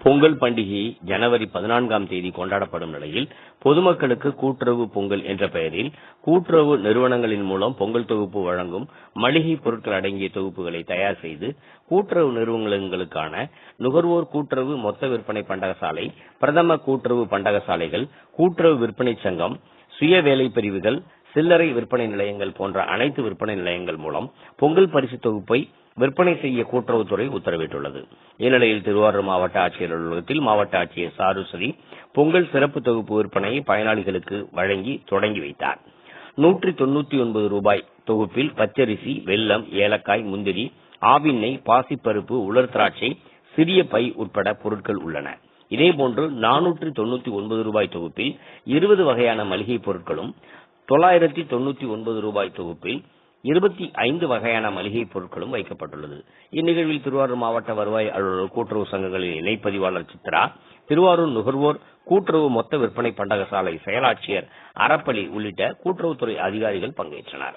பொங்கல் பண்டிகை ஜனவரி பதினான்காம் தேதி கொண்டாடப்படும் நிலையில் பொதுமக்களுக்கு கூட்டுறவு பொங்கல் என்ற பெயரில் கூட்டுறவு நிறுவனங்களின் மூலம் பொங்கல் தொகுப்பு வழங்கும் மளிகை பொருட்கள் அடங்கிய தொகுப்புகளை தயார் செய்து கூட்டுறவு நிறுவனங்களுக்கான நுகர்வோர் கூட்டுறவு மொத்த விற்பனை பண்டகசாலை பிரதம கூட்டுறவு பண்டகசாலைகள் கூட்டுறவு விற்பனை சங்கம் சுய வேலை பிரிவுகள் சில்லறை விற்பனை நிலையங்கள் போன்ற அனைத்து விற்பனை நிலையங்கள் மூலம் பொங்கல் பரிசு தொகுப்பை விற்பனை செய்ய கூட்டுறவுத்துறை உத்தரவிட்டுள்ளது. இந்நிலையில் திருவாரூர் மாவட்ட ஆட்சியர் அலுவலகத்தில் மாவட்ட ஆட்சியர் சாருசதி பொங்கல் சிறப்பு தொகுப்பு விற்பனையை பயனாளிகளுக்கு வழங்கி தொடங்கி வைத்தார். நூற்றி தொண்ணூத்தி ஒன்பது ரூபாய் தொகுப்பில் பச்சரிசி வெல்லம் ஏலக்காய் முந்திரி ஆவிண்ணெய் பாசிப்பருப்பு உலர் திராட்சை சிறிய பை உட்பட பொருட்கள் உள்ளன. இதேபோன்று நானூற்றி தொண்ணூத்தி ஒன்பது ரூபாய் தொகுப்பில் இருபது வகையான மளிகை பொருட்களும் தொள்ளாயிரத்தி தொண்ணூத்தி ஒன்பது ரூபாய் தொகுப்பில் இருபத்தி ஐந்து வகையான மளிகை பொருட்களும் வைக்கப்பட்டுள்ளது. இந்நிகழ்வில் திருவாரூர் மாவட்ட வருவாய் அலுவலர் கூட்டுறவு சங்கங்களின் இணைப்பதிவாளர் சித்ரா திருவாரூர் நுகர்வோர் கூட்டுறவு மொத்த விற்பனை பண்டகசாலை செயலாட்சியர் அறப்பளி உள்ளிட்ட கூட்டுறவுத்துறை அதிகாரிகள் பங்கேற்றனர்.